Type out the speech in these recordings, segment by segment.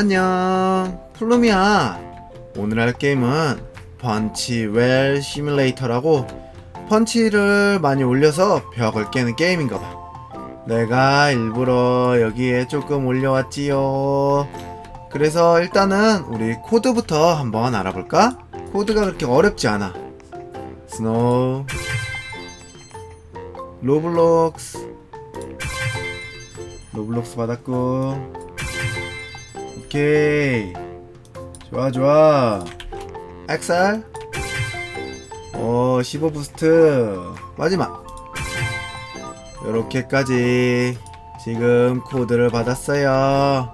안녕. 플룸이야. 오늘 할 게임은 펀치웰 시뮬레이터라고 펀치를 많이 올려서 벽을 깨는 게임인가봐. 내가 일부러 여기에 조금 올려왔지요. 그래서 일단은 우리 코드부터 한번 알아볼까? 코드가 그렇게 어렵지 않아. 스노우 로블록스. 로블록스 받았고 오케이. 좋아 좋아. XR 어15 부스트. 마지막. 요렇게까지 지금 코드를 받았어요.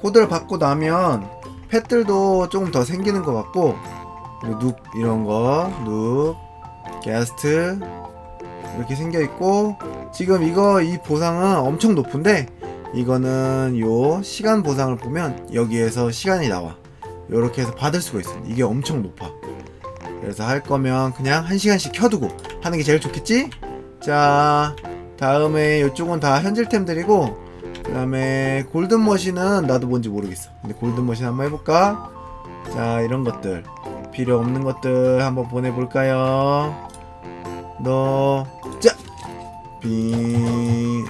코드를 받고 나면 펫들도 조금 더 생기는 것 같고 그리고 눕 이런 거눕 게스트 이렇게 생겨 있고 지금 이거 이 보상은 엄청 높은데 이거는 요 시간 보상을 보면 여기에서 시간이 나와 요렇게 해서 받을 수가 있어 이게 엄청 높아 그래서 할 거면 그냥 한 시간씩 켜두고 하는 게 제일 좋겠지? 자 다음에 이쪽은 다 현질템들이고 그 다음에 골든 머신은 나도 뭔지 모르겠어 근데 골든 머신 한번 해볼까? 자 이런 것들 필요 없는 것들 한번 보내볼까요? 너 자! 빙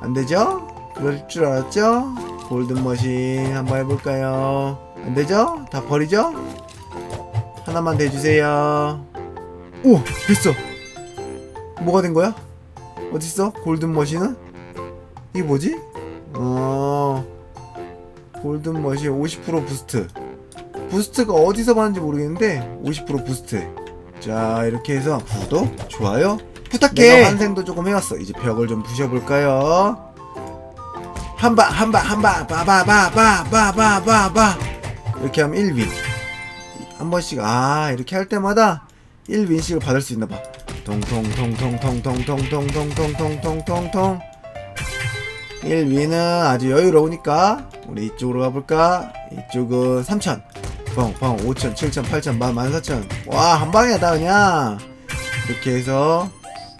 안되죠? 그럴 줄 알았죠? 골든 머신 한번 해볼까요? 안되죠? 다 버리죠? 하나만 대주세요 오! 됐어! 뭐가 된 거야? 어딨어? 골든 머신은? 이게 뭐지? 어... 골든 머신 50% 부스트 부스트가 어디서 받는지 모르겠는데 50% 부스트 자 이렇게 해서 구독, 좋아요 부탁해 내가 환생도 조금 해왔어 이제 벽을 좀 부셔볼까요? 한방 한방 한방 바바바바바바바바 이렇게 하면 1윈 한 번씩 아 이렇게 할 때마다 1윈씩을 받을 수 있나봐 통통통통통통통통통통통통통 1윈은 아주 여유로우니까 우리 이쪽으로 가볼까? 이쪽은 3천 펑펑 5천 7천 8천 1만 14천 와 한방이야 다 그냥 이렇게 해서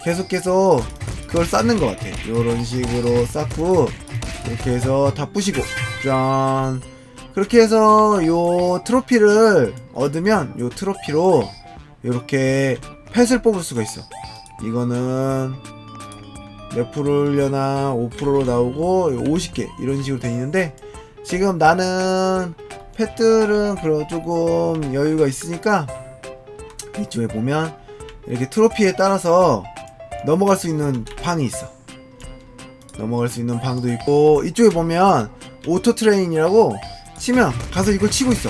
계속 계속 그걸 쌓는 것 같아 요런 식으로 쌓고 이렇게 해서 다 부시고 짠. 그렇게 해서 요 트로피를 얻으면 요 트로피로 이렇게 펫을 뽑을 수가 있어. 이거는 몇 프로려나 5%로 나오고 50개 이런 식으로 돼 있는데 지금 나는 펫들은 그런 조금 여유가 있으니까 이쪽에 보면 이렇게 트로피에 따라서 넘어갈 수 있는 방이 있어 넘어갈 수 있는 방도 있고 이쪽에 보면 오토 트레인이라고 치면 가서 이걸 치고 있어.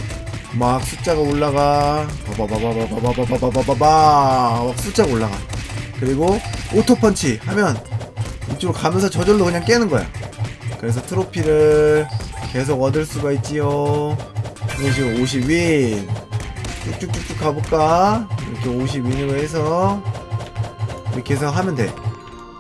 막 숫자가 올라가. 바바바바바바바바바바바 막 숫자가 올라가. 그리고 오토 펀치 하면 이쪽으로 가면서 저절로 그냥 깨는 거야. 그래서 트로피를 계속 얻을 수가 있지요. 식으로 50윈. 쭉쭉쭉쭉 가볼까? 이렇게 50윈으로 해서 이렇게 해서 하면 돼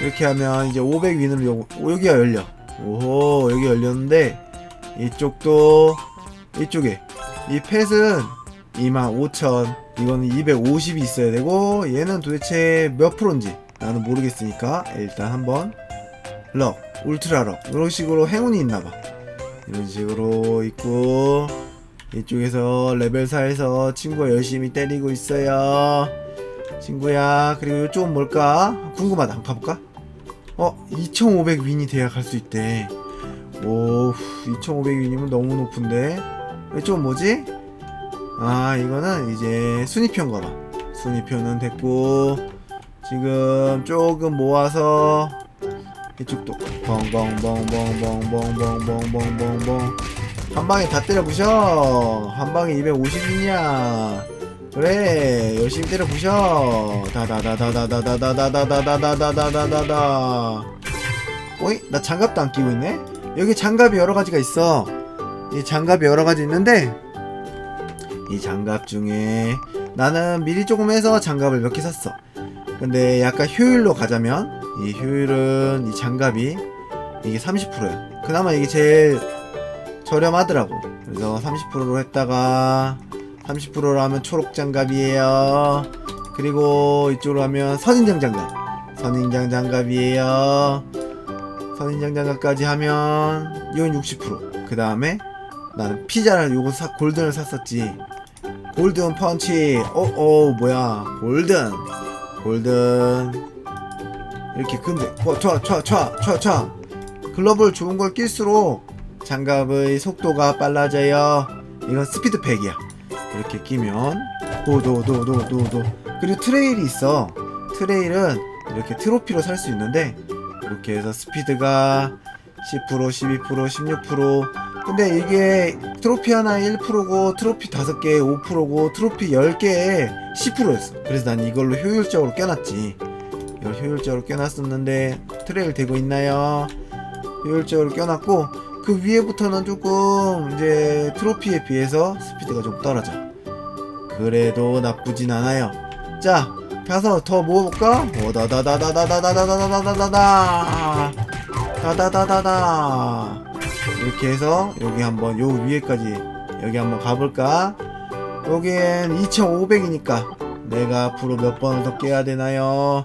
이렇게 하면 이제 500 윈으로 요, 여기가 열려. 오호 여기 열렸는데 이쪽도 이쪽에. 이 펫은 25,000 이거는 250이 있어야 되고 얘는 도대체 몇 프로인지 나는 모르겠으니까 일단 한번 럭 울트라 럭 이런 식으로 행운이 있나봐. 이런 식으로 있고 이쪽에서 레벨 4에서 친구가 열심히 때리고 있어요. 친구야 그리고 이쪽은 뭘까? 궁금하다. 한번 가볼까 어 2500윈이 돼야 갈 수 있대 오 2500윈이면 너무 높은데 이쪽은 뭐지 아 이거는 이제 순위표인가봐 순위표는 됐고 지금 조금 모아서 이쪽도 벙벙벙벙벙벙벙벙벙벙벙 한 방에 다 때려 부셔 한 방에 250이냐 그래 열심히 때려 부셔 다다다다다다다다다다다다다다다다다 어이 나 장갑도 안 끼고 있네 여기 장갑이 여러 가지가 있어 이 장갑이 여러 가지 있는데 이 장갑 중에 나는 미리 조금 해서 장갑을 몇 개 샀어. 근데 약간 효율로 가자면 이 효율은 이 장갑이 이게 30%야. 그나마 이게 제일 저렴하더라고. 그래서 30%로 했다가 30%로 하면 초록 장갑이에요. 그리고 이쪽으로 하면 선인장 장갑. 선인장 장갑이에요. 선인장 장갑까지 하면 이건 60%. 그 다음에 나는 피자를 요거 사 골든을 샀었지. 골든 펀치. 어, 어, 뭐야. 골든. 골든. 이렇게 근데 어, 쳐, 쳐. 글러브를 좋은 걸 낄수록 장갑의 속도가 빨라져요. 이건 스피드팩이야. 이렇게 끼면 도도도도도도 그리고 트레일이 있어. 트레일은 이렇게 트로피로 살 수 있는데 이렇게 해서 스피드가 10%, 12%, 16% 근데 이게 트로피 하나에 1%고 트로피 5개에 5%고 트로피 10개에 10%였어. 그래서 난 이걸로 효율적으로 껴놨지. 이걸 효율적으로 껴놨었는데 트레일 되고 있나요? 효율적으로 껴놨고 그 위에부터는 조금 이제 트로피에 비해서 스피드가 좀 떨어져. 그래도 나쁘진 않아요. 자, 가서 더 모아볼까? 오다다다다다다다다다다다다 다 다다다다 이렇게 해서 여기 한번 요 위에까지 여기 한번 가볼까? 여긴 2500이니까 내가 앞으로 몇 번을 더 깨야 되나요?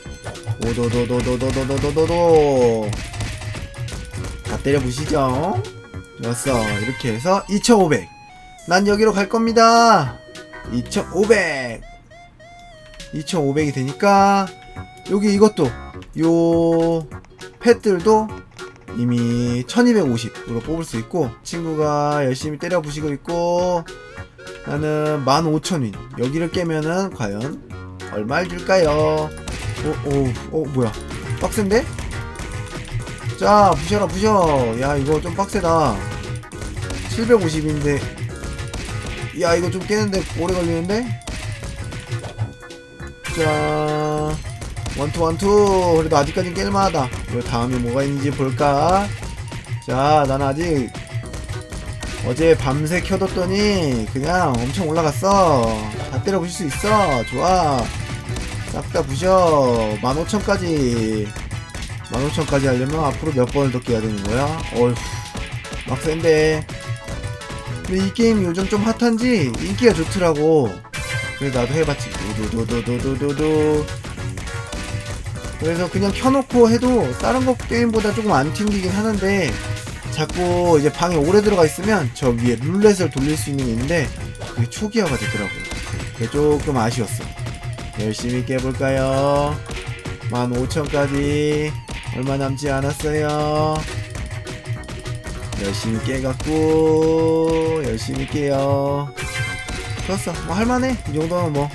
오도도도도도도도도도도 다 때려부시죠. 좋았어. 이렇게 해서 2500 난 여기로 갈 겁니다. 2500 2500이 되니까 여기 이것도 요 펫들도 이미 1250으로 뽑을 수 있고 친구가 열심히 때려 부시고 있고 나는 15000윈. 여기를 깨면은 과연 얼마를 줄까요 오, 오, 오 뭐야? 빡센데? 자 부셔라 부셔. 야 이거 좀 빡세다. 750인데. 야 이거 좀 깨는데 오래 걸리는데? 자 원투 원투. 그래도 아직까진 깰만하다. 이거 다음에 뭐가 있는지 볼까? 자 나는 아직 어제 밤새 켜뒀더니 그냥 엄청 올라갔어. 다 때려 부실 수 있어. 좋아 싹다 부셔. 15,000까지 15,000까지 하려면 앞으로 몇 번을 더 깨야 되는 거야? 어휴 막 센데. 근데 이 게임 요즘 좀 핫한지 인기가 좋더라고. 그래서 나도 해봤지. 두두두두두두두 그래서 그냥 켜놓고 해도 다른 거 게임보다 조금 안 튕기긴 하는데 자꾸 이제 방에 오래 들어가 있으면 저 위에 룰렛을 돌릴 수 있는 게 있는데 그게 초기화가 되더라고. 그게 조금 아쉬웠어 열심히 깨볼까요? 15,000까지 얼마 남지 않았어요. 열심히 깨갖고 열심히 깨요. 좋았어. 뭐 할만해. 이 정도면 뭐.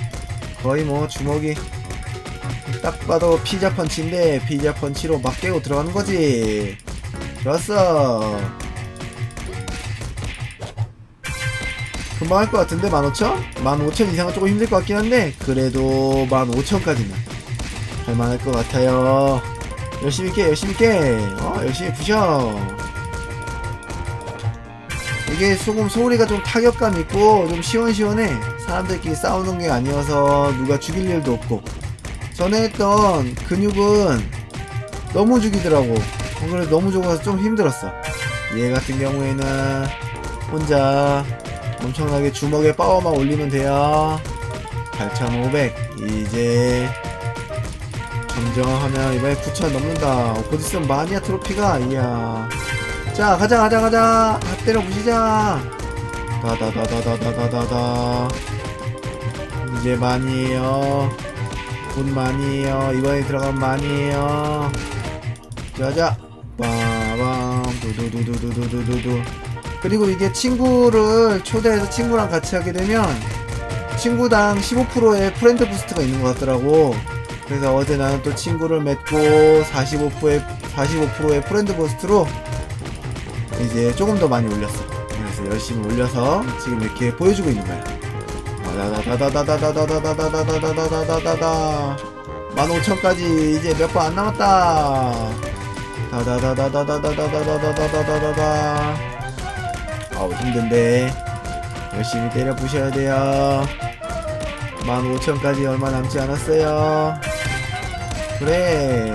거의 뭐 주먹이 딱 봐도 피자 펀치인데 피자 펀치로 막 깨고 들어가는 거지. 좋았어 금방 할 것 같은데 15,000? 15,000 이상은 조금 힘들 것 같긴 한데 그래도 15,000까지는 할만할 것 같아요. 열심히 깨 열심히 깨 어, 열심히 부셔. 이게 조금 소리가 좀 타격감 있고 좀 시원시원해. 사람들끼리 싸우는 게 아니어서 누가 죽일 일도 없고. 전에 했던 근육은 너무 죽이더라고. 어, 그래 너무 죽어서 좀 힘들었어. 얘 같은 경우에는 혼자 엄청나게 주먹에 파워만 올리면 돼요. 8500 이제 점정하면 이번에 9000 넘는다. 곧 있으면 마니아 트로피가 이야. 자 가자 가자 가자. 다 때려 부시자. 다다다다다다다다다. 이제 많이에요. 곧 많이에요. 이번에 들어가면 많이에요. 자자. 빠밤. 두두두두두두두두 그리고 이게 친구를 초대해서 친구랑 같이 하게 되면 친구당 15%의 프렌드 부스트가 있는 것 같더라고. 그래서 어제 나는 또 친구를 맺고 45%의 45%의 프렌드 부스트로 이제 조금 더 많이 올렸어. 그래서 열심히 올려서 지금 이렇게 보여주고 있는 거야. 다다다다다다다다다다다다다다다다다다다 15,000까지 이제 몇 번 안 남았다. 다다다다다다다다다다다다다다. 아우 힘든데 열심히 때려 부셔야 돼요. 15,000까지 얼마 남지 않았어요. 그래.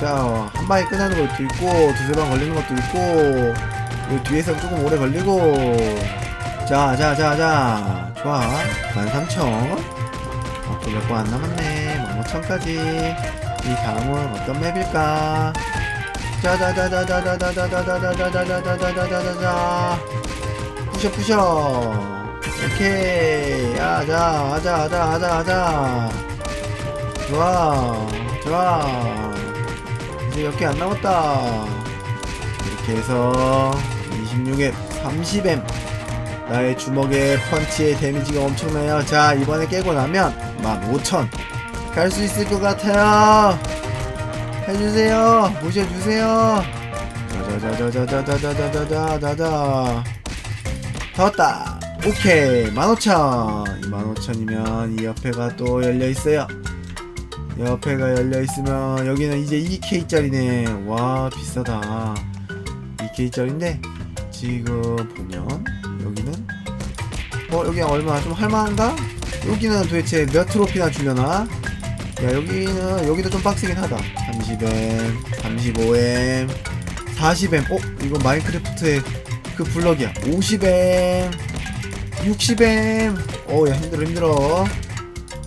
자, 한 방에 끝나는 것도 있고, 두세 방 걸리는 것도 있고, 요 뒤에서 조금 오래 걸리고. 자, 자, 자, 자. 좋아. 13,000. 앞으로 몇 번 안 남았네. 15,000까지. 이 다음은 어떤 맵일까? 자자자자자자자자자자자자자자자자자자자 부셔 부셔 오케이 야자 하자 하자 하자 하자 좋아 좋아 이제 몇 개 안 남았다 이렇게 해서 26엠 30엠 나의 주먹의 펀치의 데미지가 엄청나요 자 이번에 깨고 나면 15,000 갈 수 있을 것 같아요 해주세요 모셔주세요 자자자자자자자자자자자자 자다 왔다 오케이 15,000 15,000이면 이 옆에가 또 열려있어요 옆에가 열려있으면 여기는 이제 2K짜리네 와 비싸다 2K짜리인데 지금 보면 여기는 어 여기 얼마 좀 할만한가? 여기는 도대체 몇 트로피나 주려나? 야 여기는 여기도 좀 빡세긴 하다 30M 35M 40M 어? 이거 마인크래프트의 그 블럭이야. 50M 60M 어야 힘들어 힘들어.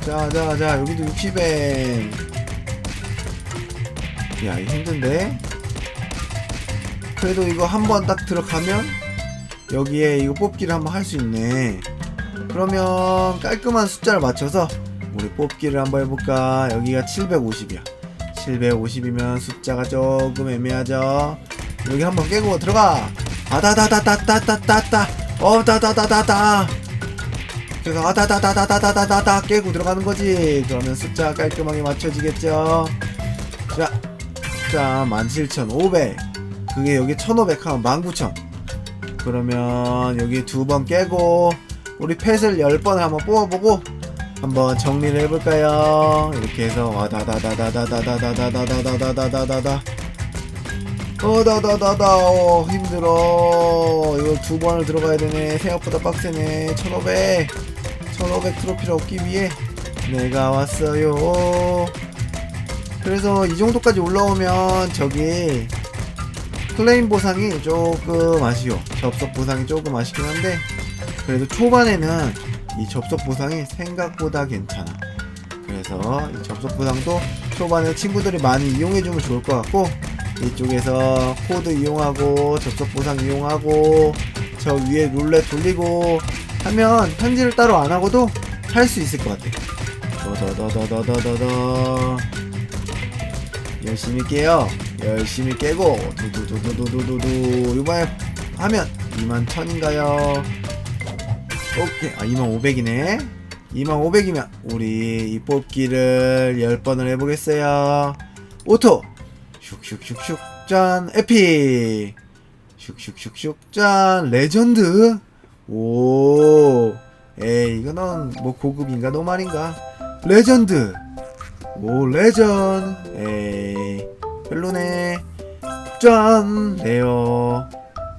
자자자 여기도 60M 야 이거 힘든데? 그래도 이거 한번 딱 들어가면 여기에 이거 뽑기를 한번 할 수 있네. 그러면 깔끔한 숫자를 맞춰서 우리 뽑기를 한번 해볼까? 여기가 750이야. 750이면 숫자가 조금 애매하죠? 여기 한번 깨고 들어가 아다다다다다다다다 어다다다다다 그래서 아다다다다다다다다 깨고 들어가는 거지 그러면 숫자 깔끔하게 맞춰지겠죠 자, 자 17,500 그게 여기 1,500 하면 19,000 그러면 여기 두 번 깨고 우리 펫을 10번을 한번 뽑아보고 한번 정리를 해볼까요? 이렇게 해서 와다다다다다다다다다다다다다다다다 어다다다다 어 힘들어. 이거 두 번을 들어가야 되네. 생각보다 빡세네. 1500 1500 트로피를 얻기 위해 내가 왔어요. 그래서 이 정도까지 올라오면 저기 클레임 보상이 조금 아쉬워. 접속 보상이 조금 아쉽긴 한데 그래도 초반에는 이 접속 보상이 생각보다 괜찮아. 그래서 이 접속 보상도 초반에 친구들이 많이 이용해주면 좋을 것 같고 이쪽에서 코드 이용하고 접속 보상 이용하고 저 위에 룰렛 돌리고 하면 편지를 따로 안 하고도 할 수 있을 것 같아. 더더더더더더더 열심히 깨요. 열심히 깨고 두두두두두두두 이번에 하면 2만 1000인가요? 오케이 아 2만 500이네 2만 500이면 우리 이 뽑기를 10번을 해보겠어요 오토 슉슉슉슉 짠 에픽 슉슉슉슉 짠 레전드 오 에이 이거는 뭐 고급인가 노말인가 레전드 오 레전 에이 별로네 짠 레어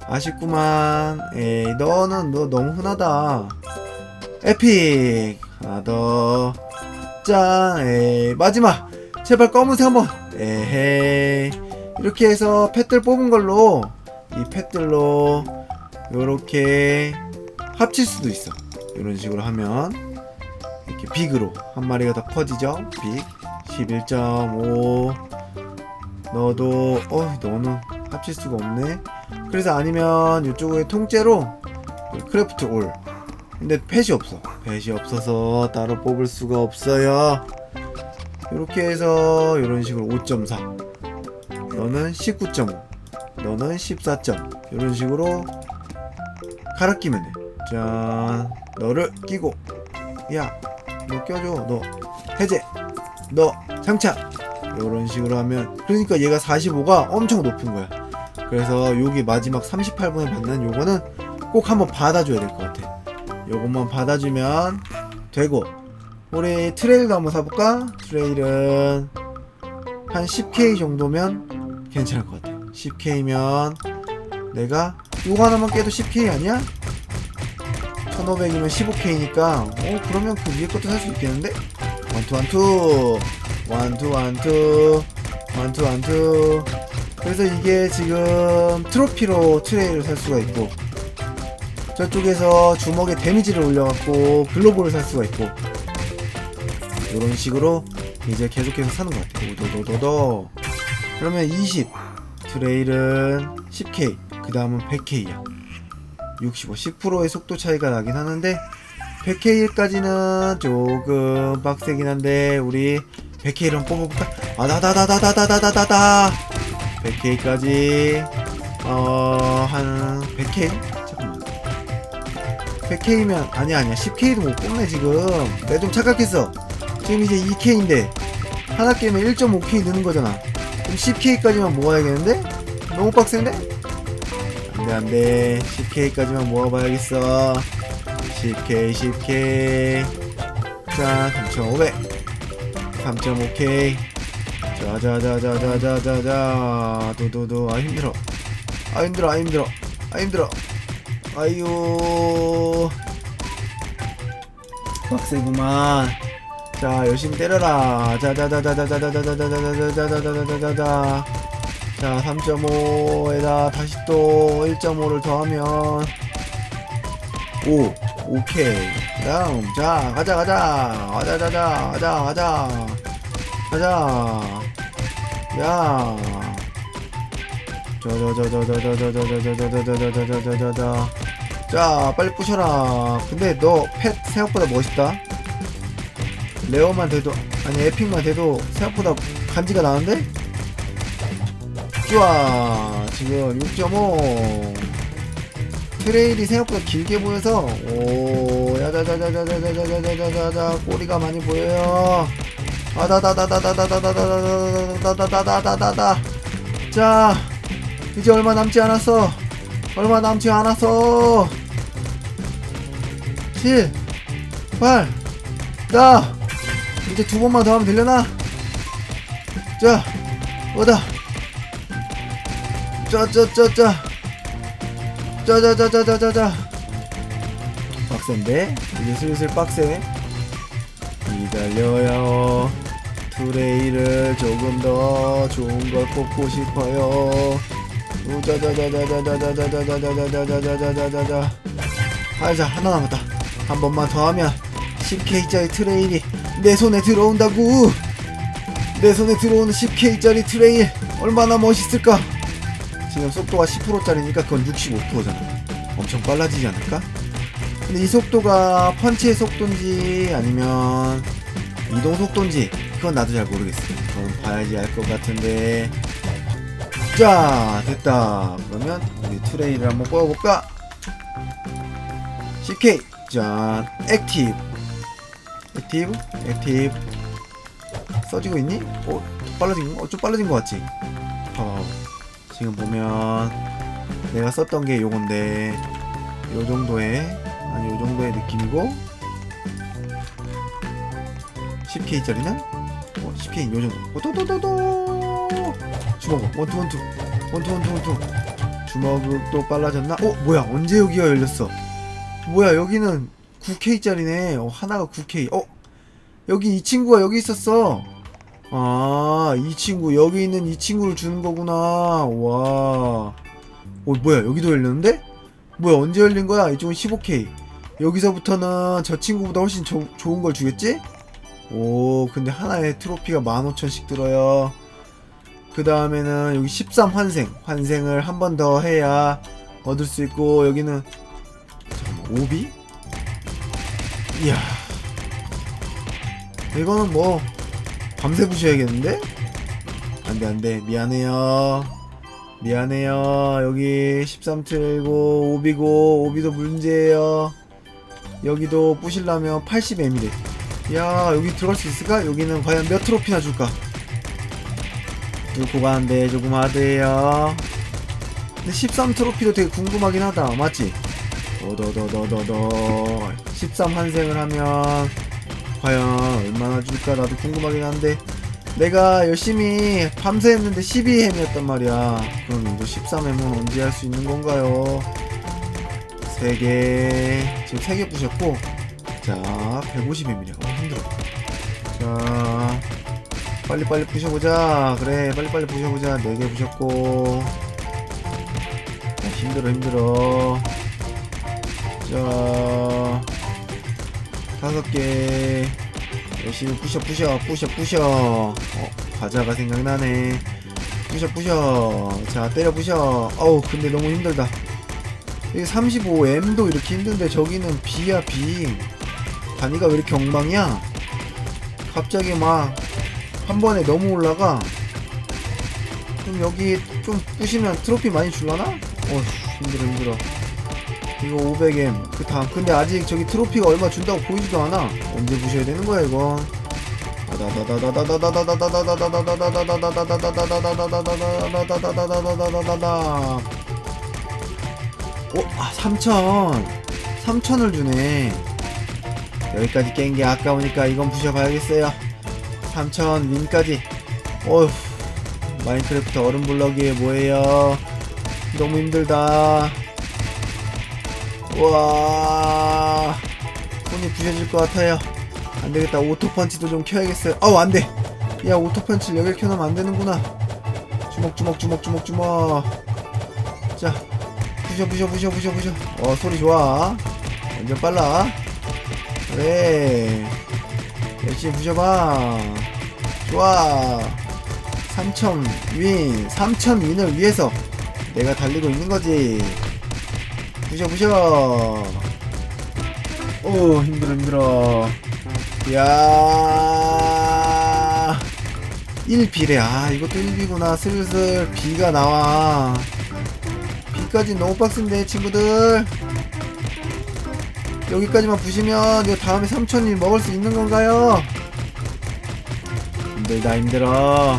아쉽구만. 에이, 너는 너 너무 흔하다. 에픽. 하나 더. 짠. 에이, 마지막. 제발 검은색 한번. 에헤이. 이렇게 해서 펫들 뽑은 걸로 이 펫들로 요렇게 합칠 수도 있어. 이런 식으로 하면 이렇게 빅으로 한 마리가 더 커지죠. 빅 11.5. 너도 어 너는 합칠 수가 없네. 그래서 아니면 이쪽에 통째로 크래프트 올 근데 펫이 없어 펫이 없어서 따로 뽑을 수가 없어요 이렇게 해서 이런 식으로 5.4 너는 19.5 너는 14점. 이런 식으로 갈아 끼면 돼 짠. 너를 끼고. 야 너 껴줘. 너. 해제. 너. 장착 이런 식으로 하면 그러니까 얘가 45가 엄청 높은 거야. 그래서 여기 마지막 38분에 받는 요거는 꼭 한번 받아줘야 될 것 같아. 요것만 받아주면 되고 우리 트레일도 한번 사볼까? 트레일은 한 10k 정도면 괜찮을 것 같아 10k면 내가 요거 하나만 깨도 10k 아니야? 1500이면 15k니까 어 그러면 그 위에 것도 살 수 있겠는데? 원투 원투 원투 원투 원투 원투 그래서 이게 지금 트로피로 트레이를 살 수가 있고 저쪽에서 주먹에 데미지를 올려갖고 글로벌을 살 수가 있고 이런 식으로 이제 계속해서 사는 것 같아요 오도도도도. 그러면 20 트레일은 10k 그 다음은 100k야. 65 10%의 속도 차이가 나긴 하는데 100k까지는 조금 빡세긴 한데 우리 100k를 뽑아볼까? 아다다다다다다다다다 100k까지 어한 100k? 잠깐만. 100k면 아니야 아니야. 10k도 못 뽑네 지금. 내가 좀 착각했어 지금 이제 2k인데 하나 깨면 1.5k 느는 거잖아. 그럼 10k까지만 모아야겠는데? 너무 빡센데? 안돼 안돼. 10k까지만 모아봐야겠어. 10k 10k 자 3500 3.5k 자자자자자자자자. 도도도 아 힘들어. 아 힘들어 아 힘들어. 아 힘들어. 아유 빡세구만 자 열심히 때려라 자자자자자자자자자자자자자자자자자자 자 3.5에다 다시 또 1.5를 더하면 5 오케이 다음 자 가자 가자 가자 가자 가자 가자 가자 야 저저저저저저저저저저저저저저저저저저 자 빨리 부셔라 근데 너 펫 생각보다 멋있다 레어만 돼도 아니 에픽만 돼도 생각보다 간지가 나는데 좋아 지금 6.5 트레일이 생각보다 길게 보여서 오 야자자자자자자자자자자자 꼬리가 많이 보여요 아다다다다다다다다다다다다다다다다 자 이제 얼마 남지 않았어 얼마 남지 않았어 7 8 나 이제 두 번만 더 하면 되려나 자 뭐다 짜짜짜짜 짜자자자자자자 빡센데 이제 슬슬 빡세 기다려요 트레이를 조금 더 좋은 걸 뽑고 싶어요 우자자자자자자자자자자자자자자자자자 아 자 하나 남았다 한 번만 더 하면 10K짜리 트레일이 내 손에 들어온다고. 내 손에 들어오는 10K짜리 트레일 얼마나 멋있을까? 지금 속도가 10%짜리니까 그건 65%잖아. 엄청 빨라지지 않을까? 근데 이 속도가 펀치의 속도인지 아니면 이동 속도인지 그건 나도 잘 모르겠어. 그건 봐야지 알 것 같은데. 자 됐다. 그러면 우리 트레이를 한번 뽑아볼까? 10K 짠. 액티브 액티브 액티브 써지고 있니? 어? 좀 빨라진 거? 어, 좀 빨라진 거 같지? 어, 지금 보면 내가 썼던 게 요건데 요 정도의 아니 요 정도의 느낌이고 10K짜리는 어, 10K 요 정도 오도도도도 주먹 원투 원투 원투 원투 원투 주먹도 빨라졌나? 어 뭐야 언제 여기가 열렸어 뭐야 여기는 9K짜리네. 어, 하나가 9K 어 여기 이 친구가 여기 있었어. 아 이 친구 여기 있는 이 친구를 주는 거구나. 와. 어, 뭐야 여기도 열렸는데? 뭐야 언제 열린 거야? 이쪽은 15K 여기서부터는 저 친구보다 훨씬 조, 좋은 걸 주겠지? 오 근데 하나에 트로피가 15,000씩 들어요. 그 다음에는 여기 13 환생. 환생을 한 번 더 해야 얻을 수 있고 여기는 오비? 이야 이거는 뭐 밤새 부셔야겠는데? 안돼 안돼 미안해요 미안해요. 여기 13 틀고 오비고 오비도 문제예요. 여기도 부실라면 80M이래. 야 여기 들어갈 수 있을까? 여기는 과연 몇 트로피나 줄까? 뚫고 가는데 조금 하드해요. 근데 13 트로피도 되게 궁금하긴 하다. 맞지? 더더더더더더 13 환생을 하면 과연 얼마나 줄까? 나도 궁금하긴 한데. 내가 열심히 밤새 했는데 12햄이었단 말이야. 그럼 이거 13햄은 언제 할 수 있는 건가요? 3개. 지금 3개 부셨고. 자 150햄이래 어 힘들어. 자 빨리빨리 부셔보자. 그래 빨리빨리 부셔보자. 4개 부셨고. 아, 힘들어 힘들어 자 다섯 개. 열심히 부셔 부셔 부셔 부셔. 어 과자가 생각나네. 부셔 부셔. 자 때려 부셔. 어우 근데 너무 힘들다. 여기 35M도 이렇게 힘든데 저기는 B야 B. 단위가 왜 이렇게 엉망이야? 갑자기 막 한 번에 너무 올라가. 그럼 여기 좀 부시면 트로피 많이 줄라나? 어휴 힘들어 힘들어 이거 500M 그 다음 근데 아직 저기 트로피가 얼마 준다고 보이지도 않아. 언제 부셔야 되는 거야 이건 어? 아 3천. 3천을 주네. 여기까지 깬 게 아까우니까 이건 부셔봐야겠어요. 3천 윈까지. 어휴 마인크래프트 얼음블럭이 뭐예요? 너무 힘들다. 우 와. 손이 부셔질 것 같아요. 안되겠다. 오토펀치도 좀 켜야겠어요. 아우 안돼. 야 오토펀치를 여길 켜놓으면 안되는구나. 주먹 주먹 주먹 주먹 주먹. 자 부셔 부셔 부셔 부셔 부셔. 어 소리 좋아. 완전 빨라. 그래. 열심히 부셔봐. 좋아. 3000 윈, 3000 윈을 위해서 내가 달리고 있는 거지. 부셔 부셔. 오 힘들어 힘들어. 야 1B래. 아 이것도 1B구나. 슬슬 B가 나와. B까지 너무 빡센데 친구들. 여기까지만 부시면 이거 다음에 3000일 먹을 수 있는 건가요? 힘들다 힘들어.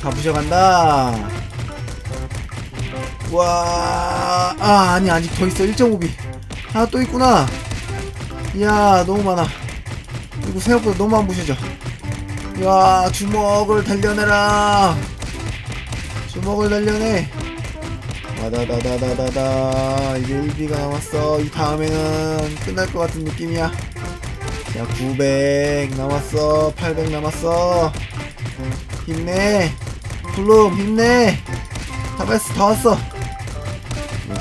다 부셔간다. 와, 아, 아니, 아직 더 있어. 1.5비. 하나 또 있구나. 이야, 너무 많아. 이거 생각보다 너무 안 부셔져. 이야, 주먹을 달려내라. 주먹을 달려내. 와다다다다다다. 이제 1비가 남았어. 이 다음에는 끝날 것 같은 느낌이야. 자, 900 남았어. 800 남았어. 힘내. 블룸 힘내 다 왔어 다 왔어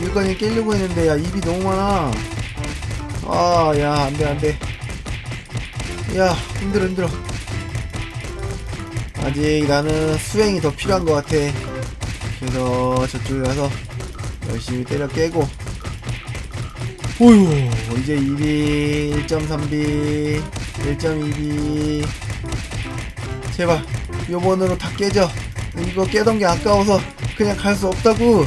기까지 깨려고 했는데 야 입이 너무 많아. 아 야 안돼 안돼. 야 힘들어 힘들어. 아직 나는 수행이 더 필요한 것 같아. 그래서 저쪽에 가서 열심히 때려 깨고. 오유 이제 2비 1.3비 1.2비. 제발 요번으로 다 깨져. 이거 깨던 게 아까워서 그냥 갈 수 없다고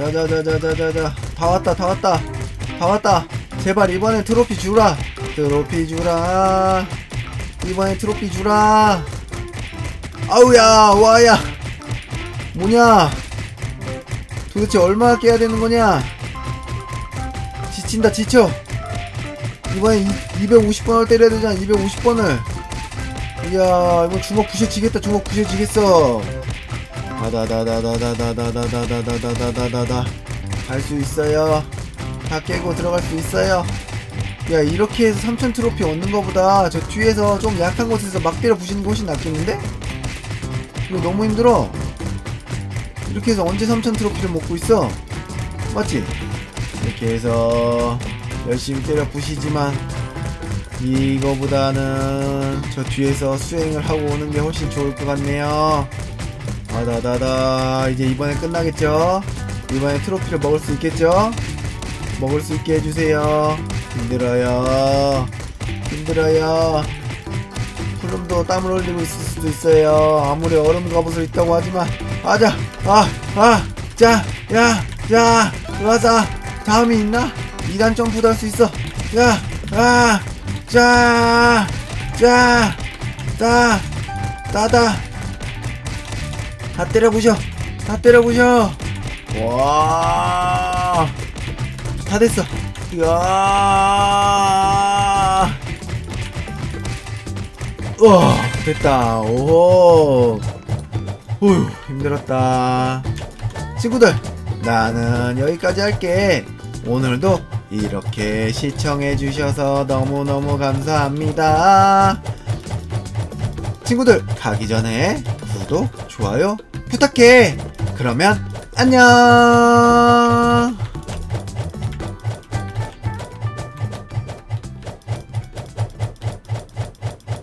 자자자자자자자. 다 왔다 다 왔다. 다 왔다. 제발 이번엔 트로피 주라. 트로피 주라. 이번엔 트로피 주라. 아우야 와야. 뭐냐? 도대체 얼마나 깨야 되는 거냐? 지친다 지쳐. 이번엔 250번을 때려야 되잖아 250번을. 이야 이거 주먹 부셔지겠다 주먹 부셔지겠어. 다다다다다다다다다다다다다다다 갈 수 있어요 다 깨고 들어갈 수 있어요 야 이렇게 해서 3000 트로피 얻는 거보다 저 뒤에서 좀 약한 곳에서 막 때려 부시는 게 훨씬 낫겠는데? 이거 너무 힘들어 이렇게 해서 언제 3000 트로피를 먹고 있어? 맞지? 이렇게 해서 열심히 때려 부시지만 이거보다는 저 뒤에서 수행을 하고 오는 게 훨씬 좋을 것 같네요 아다다다. 이제 이번에 끝나겠죠? 이번에 트로피를 먹을 수 있겠죠? 먹을 수 있게 해주세요. 힘들어요. 힘들어요. 풀름도 땀을 흘리고 있을 수도 있어요. 아무리 얼음 갑옷을 있다고 하지만. 아자 아아자야야 들어가자 다음이 있나? 2단 점프도 할 수 있어. 아, 야아자자자 따다 다 때려부셔 다 때려부셔 와다 됐어. 이야. 우와, 됐다. 오. 후, 힘들었다. 친구들, 나는 여기까지 할게. 오늘도 이렇게 시청해 주셔서 너무너무 감사합니다. 친구들, 가기 전에 구독, 좋아요 부탁해. 그러면 안녕.